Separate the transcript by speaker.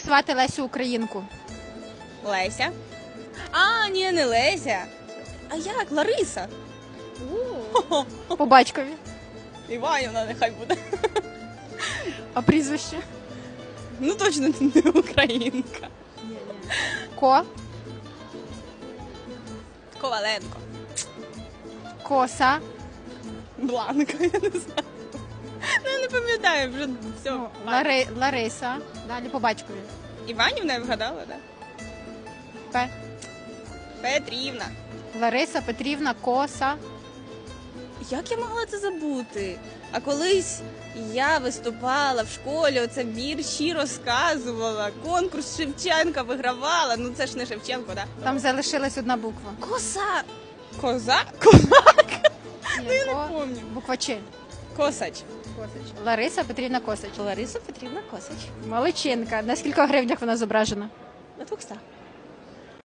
Speaker 1: Як звати Лесю Українку?
Speaker 2: Леся. А, ні, не Леся. А як? Лариса.
Speaker 1: По батькові.
Speaker 2: Іванівна нехай буде.
Speaker 1: А прізвище?
Speaker 2: Ну точно не українка.
Speaker 1: Ко?
Speaker 2: Коваленко.
Speaker 1: Коса?
Speaker 2: Бланка, я не знаю. Ну, пам'ятаю вже все.
Speaker 1: Ну, Лари... Лариса. Далі по батькові.
Speaker 2: Іванівна я вгадала, так?
Speaker 1: П.
Speaker 2: Петрівна.
Speaker 1: Лариса Петрівна Коса.
Speaker 2: Як я могла це забути? А колись я виступала в школі, оце вірші розказувала, конкурс Шевченка вигравала. Ну це ж не Шевченко, так?
Speaker 1: Там залишилась одна буква.
Speaker 2: Коса. Коза? Коза?
Speaker 1: Ні,
Speaker 2: Я не пам'ятаю.
Speaker 1: Буква Ч.
Speaker 2: Косач.
Speaker 1: Косач. Лариса Петрівна Косач.
Speaker 2: Лариса Петрівна Косач.
Speaker 1: Молодчинка. На скількох гривнях вона зображена?
Speaker 2: На двох ста.